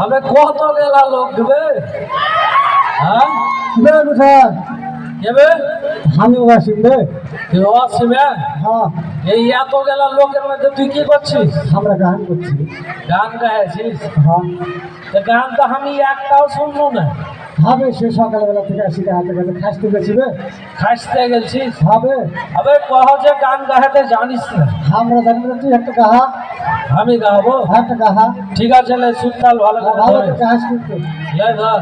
হবে কত গেলা লোক দেবে? হ্যাঁ? বে কোথায়? যাবে আমি ওয়াসিম রে তুই ওয়াসিম হ্যাঁ। এই এত গেলা লোকের মধ্যে তুই কি করছিস? আমরা গান করছি। গান গাইছিস? হ্যাঁ। গান তো আমি একটাও শুনব না। হবে সে সকালবেলা থেকে আসি হাতে কাছে খাসতে গেছি বে। খাসতে গেছিস হবে আবে কহ যে গান গাহাতে জানিস না। আমরা জানি না তুই একটা গাহা। আমি গাবো একটা গাহা। ঠিক আছে লে সুতাল ভালো করে ভালো ধরে। একটা হাস করতে লে ধর।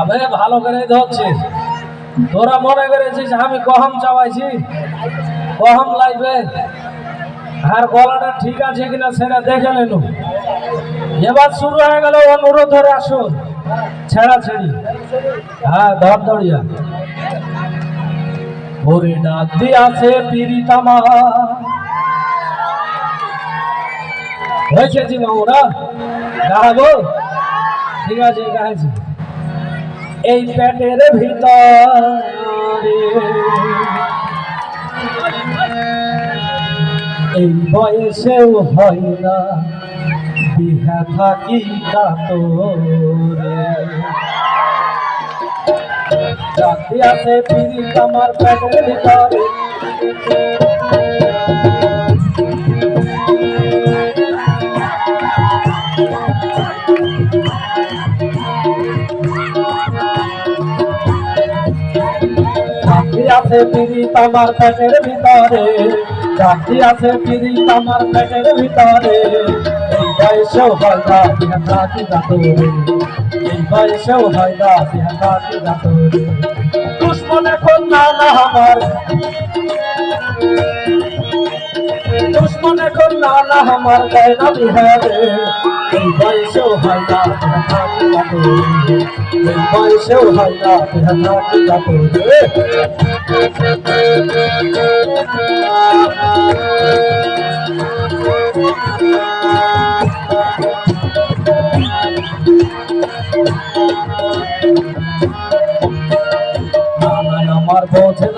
আবে ভালো করে ধরছিস। তোরা মনে করেছিস আমি কহম চাওয়াইছি কহম লাগবে। আর গলাটা ঠিক আছে কিনা সেটা দেখে নেনু। এবার শুরু হয়ে গেল অনুরোধ ধরে আসো ছেড়া ছেড়ি। হ্যাঁ ধর দড়িয়া ওরে ডাক দিয়াছে পিরিতামা। হয়েছে জি মামুরা গাহাবো ঠিক আছে। এই পেটের ভিতরে। এই বয়সেও হয় না। বিহা থাকি কাতরে জাতি আছে পিরিত আমার পেটের ভিতরে। আছে পিরিত আমার পেটের ভিতরে। জাতি আছে ফিরি আমার পেটের ভিতরে। এই বয়সেও হয় না বিহা থাকি কাতরে এই বয়সেও হয় না বিহা থাকি কাতরে দুশ্মনে কন্যা না আমার। দুশ্মনে কন্যা না আমার গায়না বিহারে? এই বয়সেও হয় না এই বয়সেও হয় না বিহা থাকি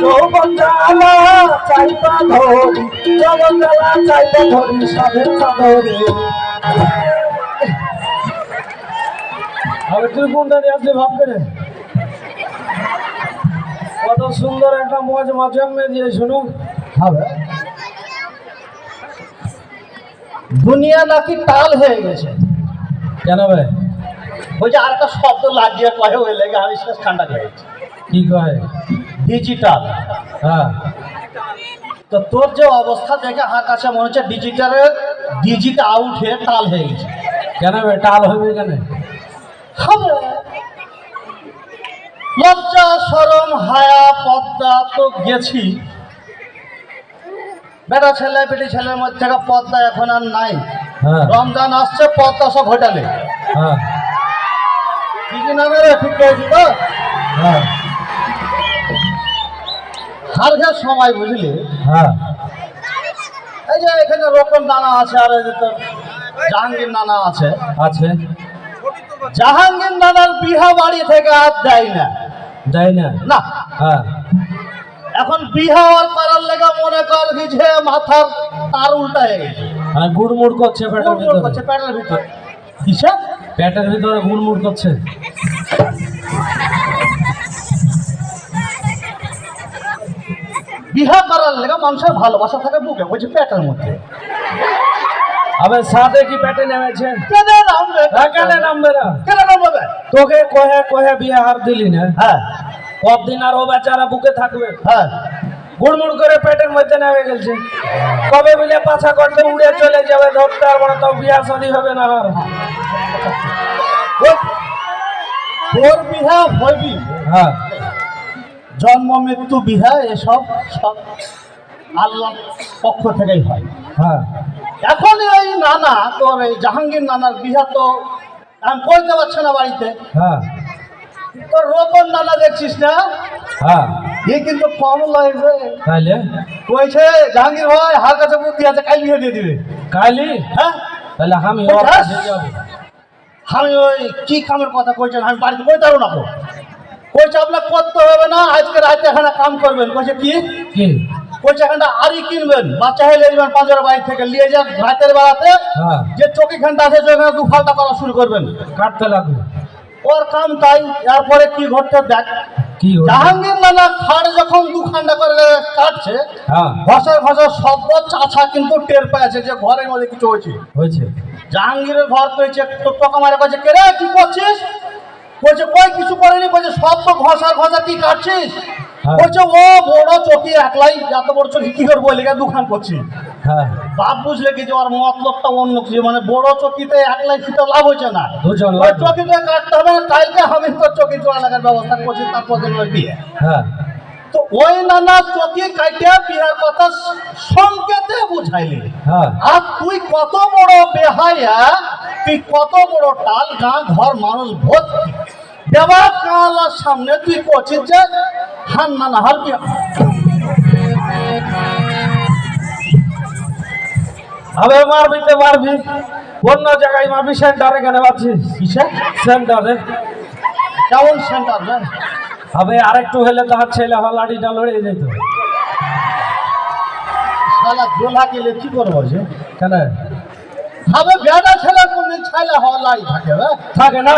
যৌবনজালা ধরি যৌবনজালা চাইপা ধরি সাধের চাদরে। আরে তুই কোনটা নিয়ে ভাব করে? কত সুন্দর একটা মজ মাঝম মে দিয়ে শুনো। হবে। দুনিয়া নাকি টাল হয়ে গেছে। কেন ভাই ওই যে আর একটা শব্দ লাগিয়ে কয়ে ওই লেগে আমি শেষ ঠান্ডা খেয়েছি কি কয়? ডিজিটাল হ্যাঁ। তো তোর যে অবস্থা দেখে আমার কাছে মনে হচ্ছে ডিজিটালের ডিজিট আউট হয়ে টাল হয়ে গেছে। কেন টাল হবে কেন? হবে। লজ্জা সরম হায়া পদ্মা তো গেছি। বেটা ছেলে বেটি ছেলের মধ্যে থেকে পদ্মা এখন আর নাই। হ্যাঁ। রমজান আসছে পদ্মা সব হোটেলে। হ্যাঁ। কি নামে ঠিক করেছি তো? হ্যাঁ। হারঘের সময় বুঝলি? হ্যাঁ। এই যে এখানে রকম নানা আছে আর এই যে তোর জাহাঙ্গীর নানা আছে। আছে। জাহাঙ্গীর নানার বিহা বাড়ি থেকে আর দেয় না। দেয় না? না। হ্যাঁ। এখন বিহা আর করার লেগে মনে কর যে মাথার তার উল্টা হয়ে গেছে। আর গুড়মুড় করছে পেটের ভিতরে। করছে পেটের ভিতর। কিসে? পেটের ভিতরে গুড়মুড় করছে। বিহা করার লেগে মানুষের ভালোবাসা থাকে বুকে বলছে পেটের মধ্যে। আবে সাথে কি পেটে নেমেছে? কেনে নামবে? হ্যাঁ, কেন নামবে না। কেনে নামবে? তোকে কহে কহে বিয়ে হার দিলি না? হ্যাঁ। কতদিন আর ও বেচারা বুকে থাকবে। হ্যাঁ। গুড়মুড় করে পেটের মধ্যে নেমে গেছে। কবে মিলে পাছা করতে উড়ে চলে যাবে ধরতে আর মানে তো বিয়া শাদী হবে না আর। তোর বিহা হইবি? হ্যাঁ। জন্ম মৃত্যু বিহা এসব সব আল্লাহ পক্ষ থেকেই হয়। হ্যাঁ। এখন এই নানা তোর এই জাহাঙ্গীর নানার বিহা তো আমি কইতে পারছে না বাড়িতে। হ্যাঁ। তোর রোপণ নানা দেখছিস না? হ্যাঁ। এ কিন্তু কম লাগবে তাইলে? কইছে জাহাঙ্গীর ভাই হার কাছে বুদ্ধি আছে কাল বিয়ে দিয়ে দিবে। কালি হ্যাঁ। তাহলে আমি আমি ওই কি কামের কথা কইছেন আমি বাড়িতে কইতে পারব না কইছে আপনার করতে হবে না আজকে রাতে এখানে কাম করবেন। কইছে কি? কইছে এখানটা আড়ি কিনবেন। বাচ্চা হয়ে যাবেন পাঁচের বাড়ি থেকে নিয়ে যান। রাতের বেলাতে হ্যাঁ। যে চকি খানটা আছে সেখানে দু ফালটা করা শুরু করবেন। কাটতে লাগবে ওর কাম তাই এরপরে কি ঘটছে দেখ। কি জাহাঙ্গীর নানা খাট যখন দু খান্ডা করে কাটছে হ্যাঁ। ঘষার ঘষার শব্দ চাছা কিন্তু টের পেয়েছে যে ঘরের মধ্যে কিছু হয়েছে। হয়েছে। জাহাঙ্গীরের ঘর পেয়েছে তো টাকা মারে কাছে কে রে কি করছিস? বলছে কই কিছু করেনি? বলছে সব তো ঘষার ঘষা কি কাটছিস? হ্যাঁ। বলছে ও বড় চকি একলাই এত বড় চকি কি করব? লেগে দোকান করছি হ্যাঁ। বাপ বুঝলে কি যে ওর মতলবটা অন্য কিছু মানে বড় চকিতে একলাই ফিতে লাভ হয়েছে না। ওই। চকিতে কাটতে হবে কালকে আমি তো চকি জোড়া লাগার ব্যবস্থা করছি তারপর দিন ওই বিয়ে হ্যাঁ। তো ওই নানা চকি কাটে বিয়ার কথা সংকেতে বুঝাইলি। আর তুই কত বড় বেহায়া তুই কত বড় টাল গাঁ ঘর মানুষ ভর্তি। দেবা কালার সামনে তুই করছিস যে হান না না হার বিয়া আবে মারবি তো মারবি। অন্য জায়গায় মারবি সেন্টারে কেন পাচ্ছিস কিসে সেন্টারে কেমন সেন্টার না আবে আরেকটু হলে তো হাত ছেলে হওয়া লাঠিটা লড়ে যেত। সালা জোলা গেলে কি করব যে? কেন? হবে বেড়া ছেলে কোনদিন ছাইলা হওয়া লাই থাকে রে থাকে না।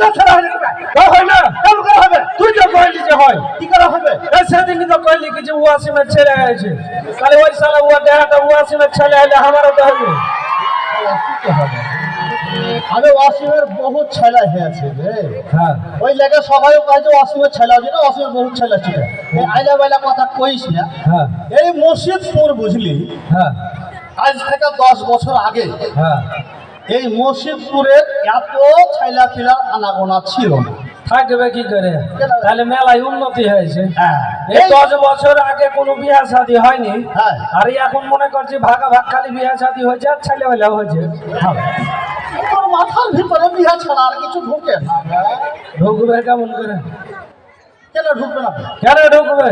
যে ছেলে হয় না, হয় না। কেন করে হবে? তুই তো কইলি যে হয়। কি করা হবে? এই সেদিন তো কইলি কি যে ওয়াসিমের ছেলে আছে তাহলে ওই সালে ওয়া দেখাটা ওয়াসিমের ছেলে হলে আমারও তো হবে। আমি অসীমের বহুত ছেলে হয়েছে রে। হ্যাঁ। ওই লেগে সবাই কাজে অসীমের ছেলে আছে না বহুত ছেলে ছিল। এই আইলা বাইলা কথা কইস না। হ্যাঁ। এই মসজিদপুর বুঝলি? হ্যাঁ। আজ থেকে দশ বছর আগে হ্যাঁ। এই মসজিদপুরের এত ছাইলা পিলার আনাগোনা ছিল না। থাকবে কি করে? তাহলে মেলায় উন্নতি হয়েছে। হ্যাঁ। এই দশ বছর আগে কোনো বিয়া শাদী হয়নি। হ্যাঁ। আর এখন মনে করছি ভাগা ভাগ খালি বিয়া শাদী হয়েছে আর ছেলে বেলা হয়েছে। হ্যাঁ। মাথার ভিতরে বিহা ছাড়া আর কিছু ঢুকে ঢুকবে কেমন করে? কেন ঢুকবে না? কেন ঢুকবে?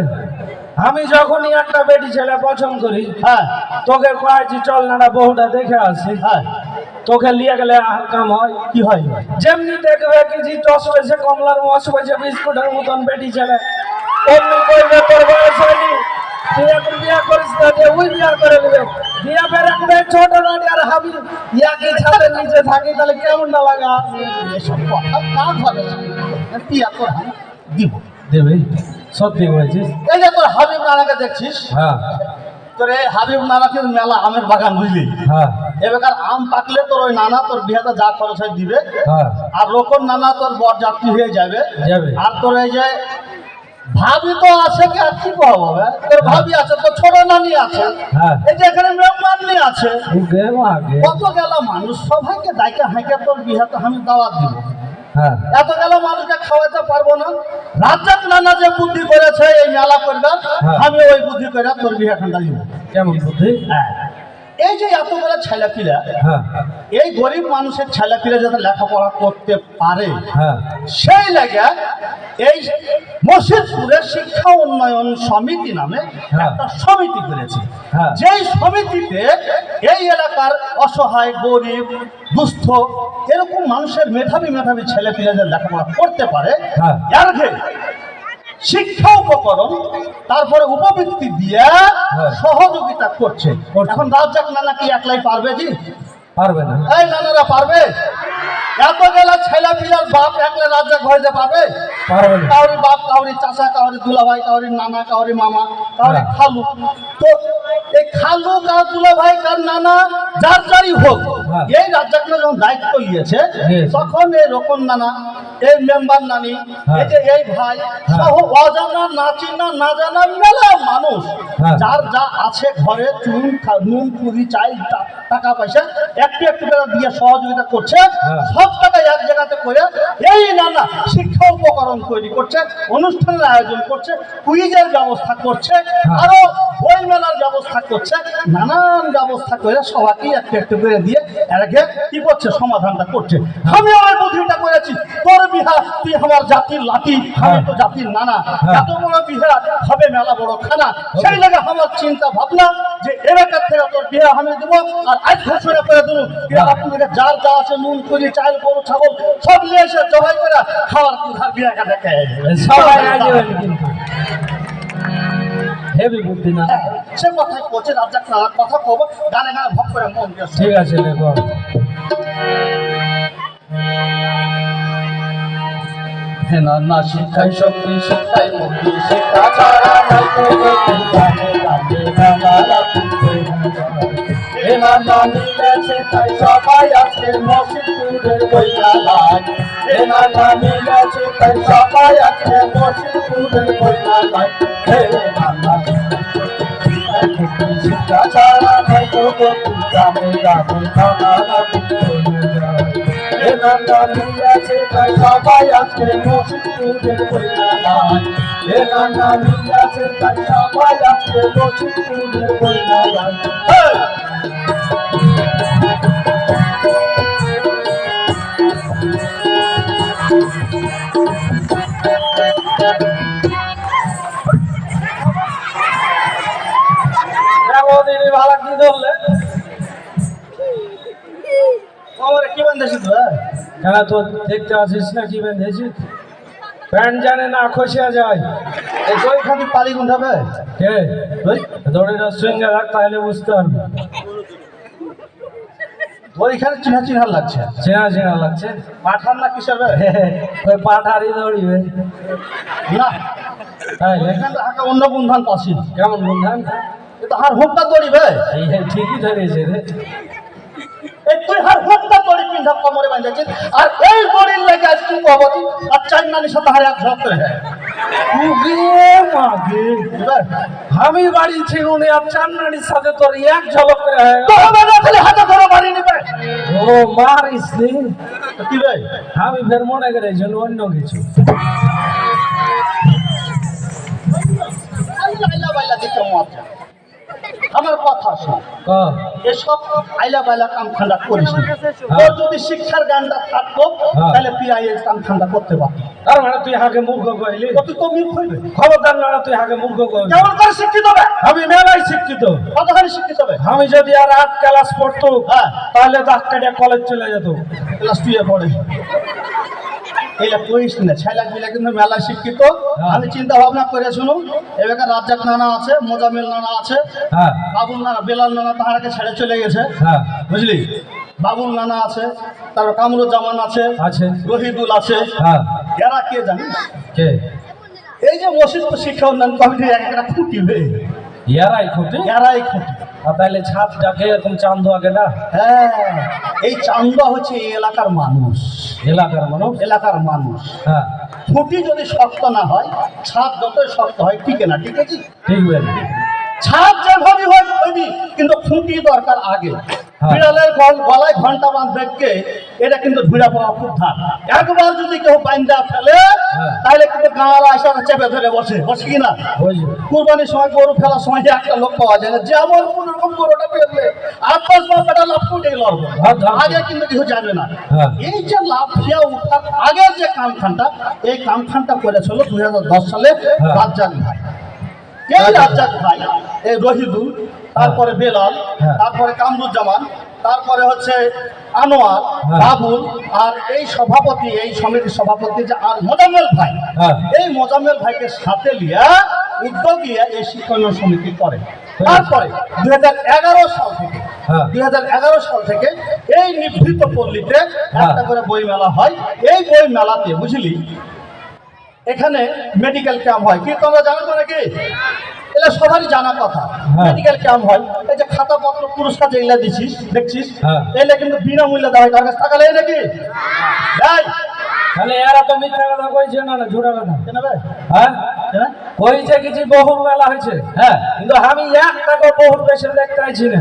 আমি যখনই একটা বেটি ছেলে পছন্দ করি হ্যাঁ। তোকে কয়েছি চল না বহুটা দেখে আসি। হ্যাঁ। তোকে নিয়ে গেলে আর কাম হয়। কি হয়? যেমনি দেখবে কি যে টস হয়েছে কমলার মশ হয়েছে বিস্কুটের মতন বেটি ছেলে। অমনি করবে তোর বয়স হয়নি। তুই এখন বিয়া করিস না যে ওই বিয়া করে নেবে। বিয়া একটা ছোট রানি আর হাবি ইয়াকে ছাদের নিচে থাকি তাহলে কেমন না লাগা? এসব কথা কার ঘরে? কি এত দিব। দেবে। সত্যি বলছিস এই যে তোর হাবিব নানাকে দেখছিস? হ্যাঁ। তোর এই হাবিব নানাকে মেলা আমের বাগান বুঝলি? হ্যাঁ। এবার আম পাকলে তোর ওই নানা তোর বিহাতে যা খরচ হয় দিবে। হ্যাঁ। আর রোকন নানা তোর বর যাত্রী হয়ে যাবে। যাবে। আর তোর এই যে ভাবি তো আছে কি? আর কি পাবো তোর ভাবি আছে তোর ছোট নানি আছে। হ্যাঁ। এই যে এখানে মেহমাননি আছে। কত গেল মানুষ? সবাইকে ডাইকে হাইকে তোর বিহাতে আমি দাওয়াত দিব হ্যাঁ এত গেল মানুষকে খাওয়াতে পারব না রাজ্জাক নানা যে বুদ্ধি করেছে এই মেলা করবে হ্যাঁ। আমি ওই বুদ্ধি করে তোর বিহা খান্ডা কেমন বুদ্ধি হ্যাঁ। এই যে এতগুলো ছেলেপিলা হ্যাঁ এই গরিব মানুষের ছেলেপিলা যাতে লেখাপড়া করতে পারে হ্যাঁ সেই লাগে এই মসজিদপুরের শিক্ষা উন্নয়ন সমিতি নামে হ্যাঁ। একটা সমিতি করেছে। যেই সমিতিতে এই এলাকার অসহায় গরিব দুস্থ এরকম মানুষের মেধাবী মেধাবী ছেলে পিলেদের লেখাপড়া করতে পারে। এর শিক্ষা উপকরণ তারপরে উপবৃত্তি দিয়ে হ্যাঁ। সহযোগিতা করছে। এখন রাজ্জাক নানা কি একলাই পারবে জি? পারবে না। এই নানারা পারবে? এত গেলা ছেলে পিলার বাপ একলা রাজ্জাক হইতে পারবে? পারবে না। কাউরি বাপ কাউরি চাচা কাউরি দুলাভাই কাউরি নানা কাউরি মামা কাউরি। খালু। তো এই খালু কার দুলাভাই কার নানা যার যারই হোক। এই রাজ্জাকটা যখন দায়িত্ব নিয়েছে নিয়েছে। তখন এই রকম নানা এই মেম্বার নানি হ্যাঁ। এই যে এই ভাই সহ অজানা না চিনা না জানা মেলা মানুষ হ্যাঁ। যার যা আছে ঘরে চুন নুন পুরি চাই টাকা পয়সা একটু একটু করে দিয়ে সহযোগিতা করছে হ্যাঁ। সব টাকা এক জায়গাতে করে এই নানা শিক্ষা উপকরণ তৈরি করছে অনুষ্ঠানের আয়োজন করছে কুইজের ব্যবস্থা করছে হ্যাঁ। আরও বই মেলার ব্যবস্থা করছে নানান ব্যবস্থা করে সবাইকে একটু একটু করে দিয়ে এরাকে কি করছে? সমাধানটা করছে। আমি আমার বুদ্ধিটা করেছি। তোর বিহা তুই আমার জাতির লাঠি আমি তো জাতির নানা। এত বড় বিহা হবে মেলা বড় খানা। সেই জায়গায় আমার চিন্তা ভাবনা যে এলাকার থেকে তোর বিহা আমি দেবো আর আজ ঘোষণা করে দেবো আপনাদের যার যা আছে নুন করি চাল গরু ছাগল সব নিয়ে এসে জবাই করে খাওয়ার বিহাটা দেখে সবাই হেভি বুদ্ধি না। সে কথাই করছে রাজ্জাক নানার কথা কব গানে গানে ভক করে মন ঠিক আছে দেখো। হে নানা শিক্ষাই শক্তি শিক্ষাই মুক্তি শিক্ষা ছাড়া নাই জানে জানে নানারা পুজো মিলেছে তাই সবাই আজকে মিলেছে তাই সবাই নানা শিক্ষা সবাই আজকে মসজিদপুরের বইমেলায় এ নানা মিলেছে তাই সবাই আজকে মসজিদপুরের বইমেলায় হেই! ভালো কি ধরলে আমার কি বান্ধেছিস তো কেন দেখতে আসিস না কি প্যান্ট জানে না খসিয়া যায়। এই দই খাবি পালি গুন্ধাবে কে? দড়িটা সঙ্গে রাখ তাহলে বুঝতে পারবে। ওইখানে লাগছে। চেনা চেনা লাগছে। পাঠান না কিসের? ওই দৌড়িবে না। তাইলে? এখানে তো হাঁকা অন্য বন্ধন কেমন বন্ধন? কিন্তু হার হোকটা দড়িবে এই এই ঠিকই ধরেছে রে। তুই হার হোকটা দড়ি পিন্ধা কোমরে বাঁধেছিস আর এই দড়ির লেগে আজ তুই? কবতি আর চার নানি সাথে হারে এক ঝড় হ্যাঁ। আমি বাড়ি ছিল না আর চান্নানির সাথে তোর এক ঝলক করে গেল। তোর বাবা খালি হাতে ধরে বাড়ি নিবে? ও মারিস কি রে? আমি ফের মনে করেছিল অন্য কিছু। বাইলা মজা আমার কথা শোন। ক এসব আইলা বাইলা কাম ঠান্ডা করিস না। তোর যদি শিক্ষার জ্ঞানটা থাকতো হ্যাঁ। তাহলে তুই আই কাম ঠান্ডা করতে পারতি। তার মানে তুই হাকে মুখ কইলি। কত তো মিল হইবে খবরদার না তুই হাকে মুখ কইলি। কেমন করে শিক্ষিত হবে? আমি মেলাই শিক্ষিত। কতখানি শিক্ষিত হবে? আমি যদি আর আট ক্লাস পড়তো হ্যাঁ। তাহলে কাটিয়া কলেজ চলে যেত। ক্লাস টু এ পড়ে। এইটা কইস না। ছেলে মিলে কিন্তু মেলা শিক্ষিত। হ্যাঁ। আমি চিন্তা ভাবনা করে শুনুন এবার রাজ্জাক নানা আছে মোজামিল নানা আছে। হ্যাঁ। বাবুল নানা বেলাল নানা তাহারাকে ছেড়ে চলে গেছে। হ্যাঁ। বুঝলি? বাবুল নানা আছে তারপর কামরুজ্জামান আছে আছে। রহিদুল আছে। হ্যাঁ। এরা কে জানিস? কে? এই যে মসজিদ শিক্ষা উন্নয়ন কমিটির এক একটা খুঁটি বে ইয়ারাই খুঁটি এরাই খুঁটি আর তাহলে ছাদ ডাকে এরকম চান্দ আগে না? হ্যাঁ এই চান্দা হচ্ছে এই এলাকার মানুষ। এলাকার মানুষ? এলাকার মানুষ। হ্যাঁ। খুঁটি যদি শক্ত না হয় ছাদ যতই শক্ত হয় টিকে না ঠিক আছে? ঠিক ছাদ যেভাবে হয় কিন্তু খুঁটি দরকার আগে। বিড়ালের গল- গলায় ঘণ্টা বাঁধ দেখকে এটা কিন্তু ঘুরে পাওয়া খুব ধার একবার যদি কেউ বাইন্দা ফেলে হ্যাঁ। তাহলে কিন্তু গাঁওয়ালা এসে চেপে ধরে বসে। বসে কি না? কুরবানির সময় গরু ফেলার সময় যে একটা লোক পাওয়া যায় না যেমন কোন রকম গরুটা ফেললে আর পাঁচ বার বেটা লাভ করে লড়বে। হ্যাঁ, হ্যাঁ। আগে কিন্তু কেউ জানবে না। হ্যাঁ। এই যে লাফিয়া উঠার আগের যে কামখানটা এই কামখানটা করেছিল দুই হাজার দশ সালে হ্যাঁ। রাজ্জাক ভাই। এই রাজ্জাক ভাই? এই রহিদুল। তারপরে বেলাল হ্যাঁ। তারপরে কামরুজ্জামান তারপরে হচ্ছে আনোয়ার হ্যাঁ। বাবুল আর এই সভাপতি এই সমিতির সভাপতি যে আর মোজাম্মেল ভাই। হ্যাঁ। এই মোজাম্মেল ভাইকে সাথে লিয়া উদ্যোগ নিয়ে এই শিক্ষণীয় সমিতি করে। তারপরে দুই হাজার এগারো সাল থেকে হ্যাঁ। দুই হাজার এগারো সাল থেকে এই নিভৃত পল্লীতে একটা করে বই মেলা হয়। এই বই মেলাতে বুঝলি? এখানে মেডিকেল ক্যাম্প হয়। কি তোমরা জানো তো নাকি? এটা সবারই জানা কথা। মেডিকেল ক্যাম্প হয়? এই যে খাতাপত্র পুরস্কার যেগুলা দিছিস দেখছিস? হ্যাঁ। এগুলা কিন্তু বিনামূল্যে দেওয়া হয় কার কাছে। টাকা লেগে নাকি তাহলে এরা তো মিথ্যা কথা কইছে না না ঝুড়া কথা। কে নেবে? হ্যাঁ? কইছে কিছু বহুর মেলা হয়েছে। হ্যাঁ কিন্তু আমি এক টাকা বহুর বেশি দেখতে আইছি না।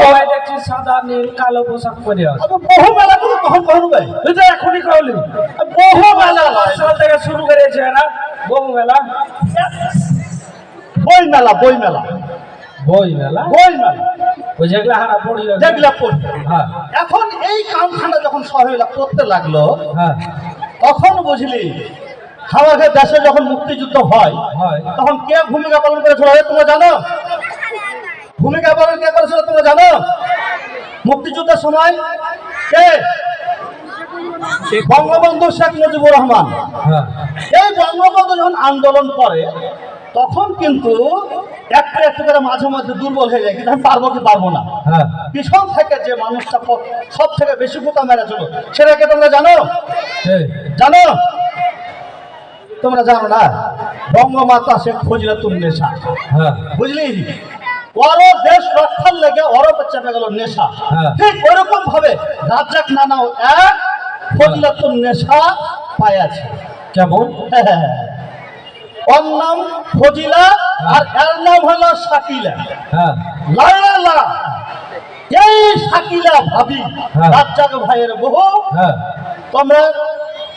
সবাই দেখছি সাদা নীল কালো পোশাক পরে আছে। বহু মেলা কিন্তু তো এখনই কইলি বহু মেলা সাল থেকে শুরু করেছে এরা বহু মেলা বই মেলা বই মেলা বই মেলা বই মেলা হ্যাঁ। এখন এই কামখানা যখন সবাইলা করতে লাগল হ্যাঁ। তখন বুঝলি আমাদের দেশে যখন মুক্তিযুদ্ধ হয় তখন কে ভূমিকা পালন করেছিল? তোমরা জানো? ভূমিকা পালন কে করেছিল তোমরা জানো? মুক্তিযুদ্ধের সময় কে? বঙ্গবন্ধু শেখ মুজিবুর রহমান। হ্যাঁ। এই বঙ্গবন্ধু যখন আন্দোলন করে তখন কিন্তু একটু একটু করে মাঝে মাঝে দুর্বল হয়ে যায় কিন্তু আমি পারব কি পারব না। হ্যাঁ। পিছন থেকে যে মানুষটা সব থেকে বেশি কোথা মেরেছিল সেটাকে তোমরা জানো? জানো? তোমরা জানো না বঙ্গমাতা শেখ ফজিলাতুন নেশা। হ্যাঁ। বুঝলি? ওর দেশ রক্ষার লেগে ওর চেপে গেল নেশা। হ্যাঁ। ঠিক ওরকম ভাবে রাজ্জাক নানাও এক ফজিলাতুন নেশা পাইয়াছে কেমন? ওর নাম ফজিলা আর এর নাম হলো শাকিলা। লায়লা এই শাকিলা ভাবি হ্যাঁ। রাজ্জাক ভাইয়ের বহু হ্যাঁ। তোমরা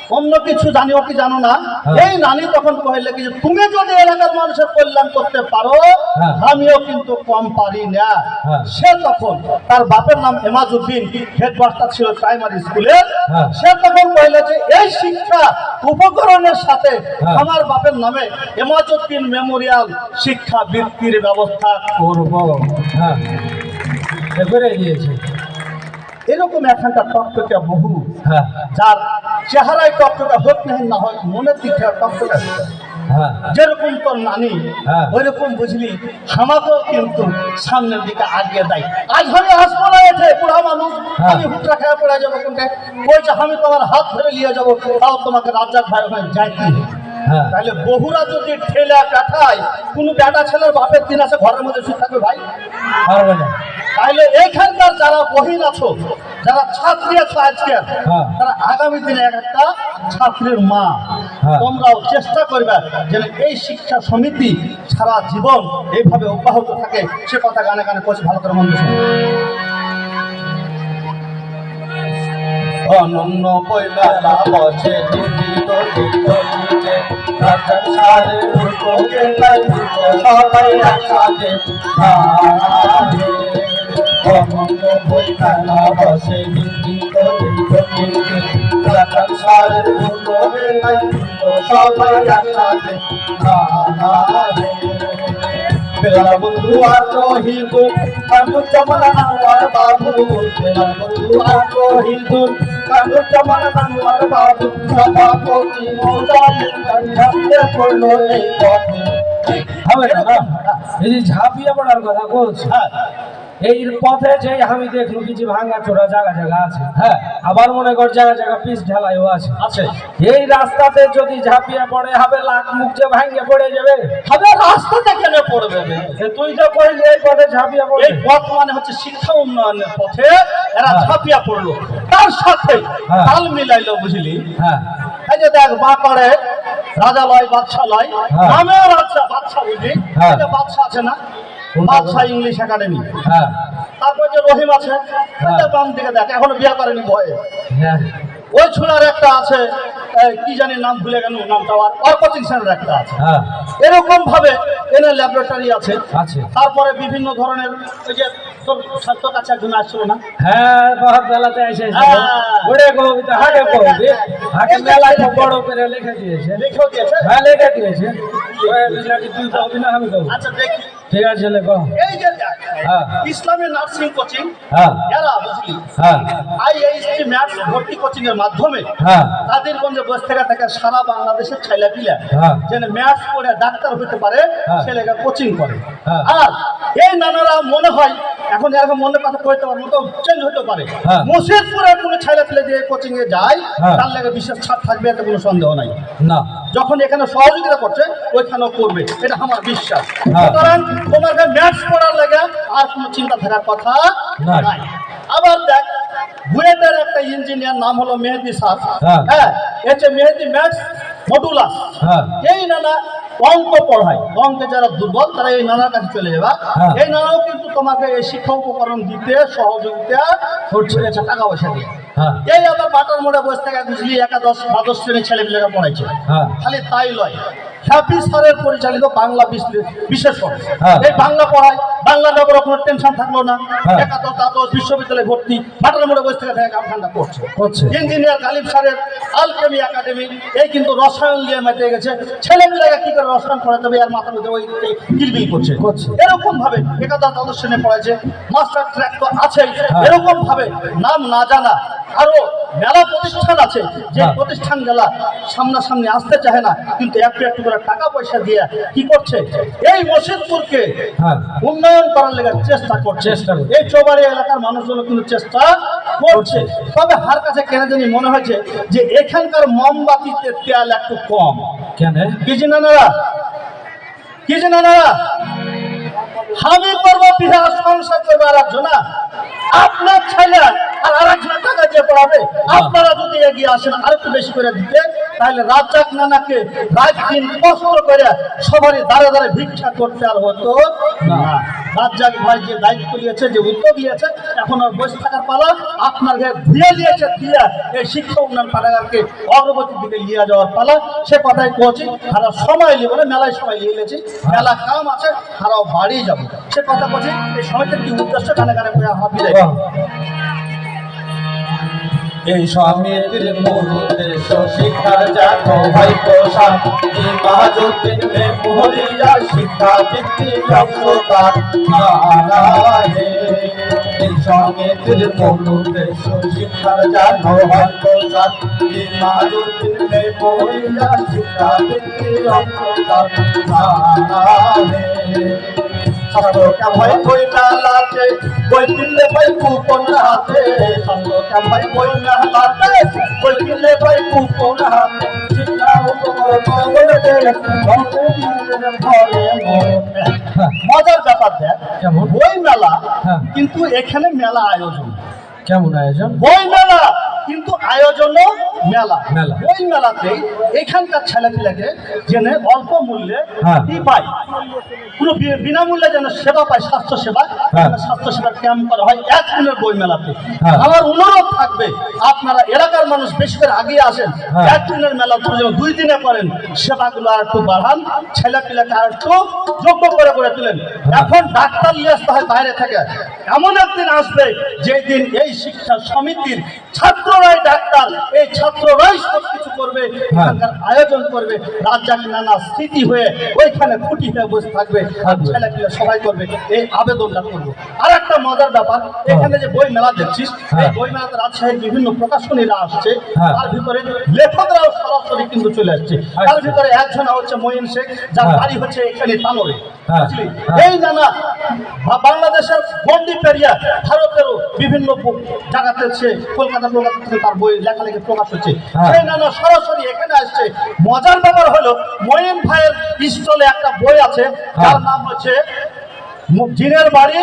অন্য কিছু জানিও কি জানো না হ্যাঁ। এই নানি তখন কহিলে কি যে, তুমি যদি এলাকার মানুষের কল্যাণ করতে পারো হ্যাঁ। আমিও কিন্তু কম পারি না হ্যাঁ। সে তখন তার বাপের নাম এমাজউদ্দিন হেডমাস্টার ছিল প্রাইমারি স্কুলের হ্যাঁ। সে তখন কহিলে যে এই শিক্ষা উপকরণের সাথে। আমার বাপের নামে এমাজউদ্দিন মেমোরিয়াল শিক্ষা বৃত্তির ব্যবস্থা করব হ্যাঁ দিয়েছে এরকম এখানকার টকটকে বহু যার চেহারায় টকটকে হোক না হয় মনের দিক থেকে টকটকে হয়। যেরকম তোর নানি হ্যাঁ। ওইরকম বুঝলি আমাকেও কিন্তু সামনের দিকে আগিয়ে দেয় আজ আমি আসব না এতে বুড়া মানুষ হ্যাঁ। আমি হুটরা খেয়ে পড়ে যাব কোনটা বলছে আমি তোমার হাত ধরে নিয়ে যাব তাও তোমাকে রাজ্জাক ভাই ওখানে যাইতে। হ্যাঁ তাহলে বহুরা যদি ঠেলা কাঠায় কোনো বেটা ছেলের বাপের দিন আছে ঘরের মধ্যে শুয়ে থাকবে ভাই পারবে না তাহলে এখানকার যারা বহিন আছো যারা ছাত্রী আছো আজকে হ্যাঁ। তারা আগামী দিনে এক একটা ছাত্রীর মা হ্যাঁ। তোমরাও চেষ্টা করবে যেন এই শিক্ষা সমিতি সারা জীবন এইভাবে অব্যাহত থাকে সে কথা গানে গানে করছে ভালো করে মন। অনন্য পৈবেলা বসে জীবিত রাজার সারে সবাই একসাথে বসে পথে হবে না এই ঝাঁপিয়ে পড়ার কথা বলছি এই পথে যে আমি দেখলু কিছু ভাঙা চোরা জায়গা জায়গা আছে হ্যাঁ? আবার মনে কর জায়গা জায়গা পিস ঢালাইও আছে। আছে। এই রাস্তাতে যদি ঝাঁপিয়ে পড়ে হবে লাখ মুখ যে ভাঙে পড়ে যাবে। হবে রাস্তাতে কেন পড়বে? তুই তো কইলি এই পথে ঝাঁপিয়ে পড়ে। এই পথ মানে হচ্ছে শিক্ষা উন্নয়নের পথে এরা হ্যাঁ। ঝাঁপিয়া পড়ল। তার সাথে হ্যাঁ। তাল মিলাইলো বুঝলি? হ্যাঁ। এই যে দেখ মা করে রাজা লয় বাদশা লয় হ্যাঁ। নামেও রাজা বাদশা বুঝলি? হ্যাঁ। বাদশা আছে না? কোনটা বাদশা ইংলিশ একাডেমি। হ্যাঁ। তারপর যে রহিম আছে হ্যাঁ। বাম দিকে দেখ এখনও বিয়ে করেনি ভয়ে হ্যাঁ। ওই ছোড়ার একটা আছে কি জানি নাম ভুলে গেল নামটা আর ওর কোচিং সেন্টার একটা আছে। হ্যাঁ। এরকম ভাবে এনে ল্যাবরেটরি আছে। আছে। তারপরে বিভিন্ন ধরনের ওই যে তোর কাছে একজন আসছিল না? হ্যাঁ বেলাতে এসে হ্যাঁ। কবিতা কবি। বড় করে লিখে দিয়েছে। দিয়েছে? হ্যাঁ লিখে দিয়েছে। আচ্ছা দেখি। ঠিক আছে লেখো এই যে হ্যাঁ। ইসলামী নার্সিং কোচিং হ্যাঁ এরা বুঝলি হ্যাঁ আইএইচটি ম্যাথস ভর্তি কোচিং এর মাধ্যমে হ্যাঁ কাদিরগঞ্জে বসে থেকে থেকে সারা বাংলাদেশের ছেলে পিলে হ্যাঁ। যেন ম্যাথস পড়ে ডাক্তার হতে পারে। ছেলেকে কোচিং করে। আর এই নানারা মনে হয় এখন এরকম মনে কথা কইতে পারে মতো চেঞ্জ হতে পারে। মুর্শিদপুরের কোনো ছেলে পেলে যে কোচিং এ যায়। তার লাগে বিশেষ ছাড় থাকবে এতে কোনো সন্দেহ নাই না যখন এখানে সহযোগিতা করছে ওইখানেও করবে। এটা আমার বিশ্বাস। হ্যাঁ। সুতরাং তোমাকে ম্যাথস পড়ার লাগে আর কোনো চিন্তা থাকার কথা নাই। আবার দেখ বুয়েটের একটা ইঞ্জিনিয়ার নাম হলো মেহেদি স্যার। হ্যাঁ। হ্যাঁ এতে মেহেদি ম্যাথস মডুলাস হ্যাঁ। এই নানা অঙ্ক পড়ায়। অঙ্কে যারা দুর্বল তারা এই নানার কাছে চলে যাবা। হ্যাঁ। এই নানাও কিন্তু তোমাকে এই শিক্ষা উপকরণ দিতে সহযোগিতা করছে। টাকা পয়সা দিয়ে। এই আবার বাটার মোড়ে বসে থাকা বুঝলি একাদশ দ্বাদশ শ্রেণির ছেলেপিলেরা পড়াইছে। হ্যাঁ। খালি তাই লয়। হ্যাপি স্যারের পরিচালিত বাংলা বিশেষণ হ্যাঁ। এই বাংলা পড়ায় বাংলা নেওয়ার কোনো টেনশন থাকল না হ্যাঁ। একাদশ দ্বাদশ বিশ্ববিদ্যালয়ে ভর্তি বাটার মোড়ে বসে থেকে করছে করছে। ইঞ্জিনিয়ার গালিব স্যারের আলকেমি একাডেমি এই কিন্তু রসায়ন নিয়ে মেতে গেছে ছেলেমেয়েরা কি করে রসায়ন পড়াতে হবে আর মাথার মধ্যে ওই কিলবিল করছে। এরকম ভাবে একাদশ দ্বাদশ শ্রেণি পড়াইছে মাস্টার ট্র্যাক তো আছেই হ্যাঁ। এরকম ভাবে নাম না জানা আরও মেলা প্রতিষ্ঠান আছে যে হ্যাঁ। প্রতিষ্ঠান গেলা সামনাসামনি আসতে চায় না কিন্তু একটু একটু করে টাকা পয়সা দিয়ে কি করছে? এই মসজিদপুরকে হ্যাঁ। উন্নয়ন করার লেগে চেষ্টা করছে। এই চৌবাড়ি এলাকার মানুষজন কিন্তু চেষ্টা করছে। তবে হার কাছে কেন জানি মনে হয়েছে যে এখানকার মোমবাতিতে তেল একটু কম। কেন? কি জানারা কি জানারা আমি করব বিহার সংসার করব আর আপনার ছেলে আর আরেকজনের টাকা দিয়ে পড়াবে। আপনারা যদি এগিয়ে আসেন আর একটু বেশি করে দিতে তাহলে রাজ্জাক নানাকে রাত দিন কষ্ট করে সবারই দাঁড়ে দাঁড়ে ভিক্ষা করতে আর হতো রাজ্জাক ভাই যে দায়িত্ব নিয়েছে যে উদ্যোগ নিয়েছে এখন আর বসে থাকার পালা। আপনার গায়ে ধুয়ে দিয়েছে দিয়ে এই শিক্ষা উন্নয়ন পাঠাগারকে অগ্রগতির দিকে নিয়ে যাওয়ার পালা। সে কথাই কছি তারা সময় নিয়ে বলে মেলায় সময় নিয়ে গেছি। মেলা কাম আছে তারাও বাড়ি যাব। সে কথা কছি এই সময়টার কি উদ্দেশ্য? গানে গানে করে হাবি। এই মূল উদ্দেশ্য শিক্ষার জাত, ভাই প্রসাদ। ইমাজুদ্দিন মেমোরিয়া শিক্ষা ব্যবস্থার নারায়ণে এই মূল উদ্দেশ্য শিক্ষার জাত, ভাই প্রসাদ। ইমাজুদ্দিন মেমোরিয়া শিক্ষা ব্যবস্থার নারায়ণে সঙ্গটা বই বই কিনলে ভাই কুপন হাতে? সঙ্গটা ভাই বই মেলাতে বই কিনলে ভাই কুপন হাতে? শিক্ষা তোমার মঙ্গলে ঘরে মরে মজার ব্যাপার দেখ বই মেলা হ্যাঁ। কিন্তু এখানে মেলা আয়োজন। কেমন আয়োজন? বই মেলা কিন্তু আয়োজনও মেলা মেলা। বই মেলাতে এখানকার ছেলেপিলাকে জেনে অল্প মূল্যে হ্যাঁ। পায় কোনো বিনামূল্যে যেন সেবা পায় স্বাস্থ্য সেবা হ্যাঁ। স্বাস্থ্য সেবার ক্যাম্প করা হয় এক দিনের বই মেলাতে হ্যাঁ। আমার অনুরোধ থাকবে আপনারা এলাকার মানুষ বেশি করে আগিয়ে আসেন। এক দিনের মেলা যেন দুই দিনে করেন সেবাগুলো আর একটু বাড়ান ছেলেপিলাকে আর একটু যোগ্য করে করে তুলেন। এখন ডাক্তার নিয়ে আসতে হয় বাইরে থেকে এমন একদিন আসবে যেদিন এই শিক্ষা সমিতির ছাত্ররাই ডাক্তার এই ছাত্ররাই সব কিছু করবে এখানকার আয়োজন করবে রাজ্জাক নানা স্মৃতি হয়ে ওইখানে খুঁটি হয়ে বসে থাকবে আর ছেলেপিলে সবাই করবে এই আবেদনটা করব আর একটা মজার ব্যাপার এখানে যে বই মেলা দেখছিস এই হ্যাঁ। বই মেলাতে রাজশাহীর বিভিন্ন প্রকাশনীরা আসছে হ্যাঁ। তার ভিতরে লেখকরাও সরাসরি কিন্তু চলে আসছে তার ভিতরে একজন হচ্ছে মঈন শেখ যার হ্যাঁ। বাড়ি হচ্ছে এখানে তানোরে হ্যাঁ। হ্যাঁ। এই নানা বাংলাদেশের গন্ডি পেরিয়া ভারতেরও বিভিন্ন জায়গাতে সে কলকাতা কলকাতা থেকে তার বই লেখালেখি প্রকাশ হচ্ছে হ্যাঁ। সেই নানা সরাসরি এখানে আসছে মজার ব্যাপার হলো মঈন ভাইয়ের স্টলে একটা বই আছে যার হ্যাঁ। নাম হচ্ছে জিনের বাড়ি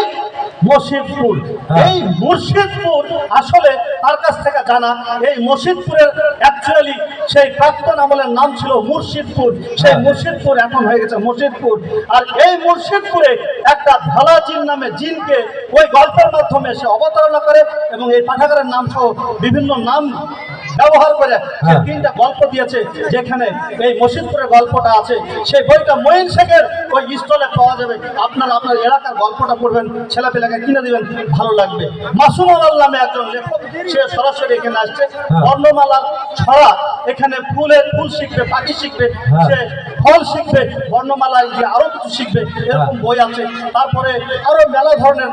মসজিদপুর হ্যাঁ। এই মুর্শিদপুর আসলে তার কাছ থেকে জানা এই মসজিদপুরের অ্যাকচুয়ালি সেই প্রাক্তন আমলের নাম ছিল মুর্শিদপুর সেই হ্যাঁ। মুর্শিদপুর এখন হয়ে গেছে মসজিদপুর আর এই মুর্শিদপুরে একটা ধলা জিন নামে জিনকে ওই গল্পের মাধ্যমে সে অবতারণা করে এবং এই পাঠাগারের নাম সহ বিভিন্ন নাম ব্যবহার করে সে হ্যাঁ। তিনটা গল্প দিয়েছে যেখানে এই মসজিদপুরের গল্পটা আছে সেই বইটা মঈন শেখের ওই স্টলে পাওয়া যাবে আপনারা আপনার এলাকার গল্পটা পড়বেন ছেলেপেলাকে কিনে দিবেন ভালো লাগবে মাসুম নামে একজন লেখক সে সরাসরি এখানে আসছে হ্যাঁ। বর্ণমালার ছড়া এখানে ফুলের ফুল শিখবে পাখি শিখবে হ্যাঁ। সে ফল শিখবে বর্ণমালায় গিয়ে আরও কিছু শিখবে এরকম হ্যাঁ। বই আছে তারপরে আরও মেলা ধরনের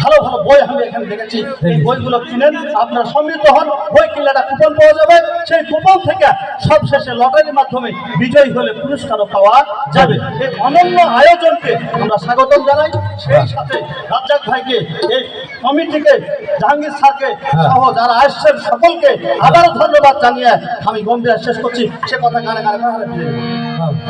ভালো ভালো বই আমি এখানে দেখেছি এই বইগুলো কিনেন আপনার সমৃদ্ধ হন বই কিনলে একটা কুপন পাওয়া যাবে সেই কুপন থেকে সব শেষে লটারির মাধ্যমে বিজয়ী হলে পুরস্কারও পাওয়া যাবে এই অনন্য আয়োজনকে আমরা স্বাগতম জানাই সেই সাথে রাজ্জাক ভাইকে এই কমিটিকে জাহাঙ্গীর স্যারকে হ্যাঁ। সহ যারা আসছেন সকলকে আবারও ধন্যবাদ জানিয়ে আমি গম্ভীর শেষ করছি সে কথা। হ্যাঁ। ছাড়া নাই কোনো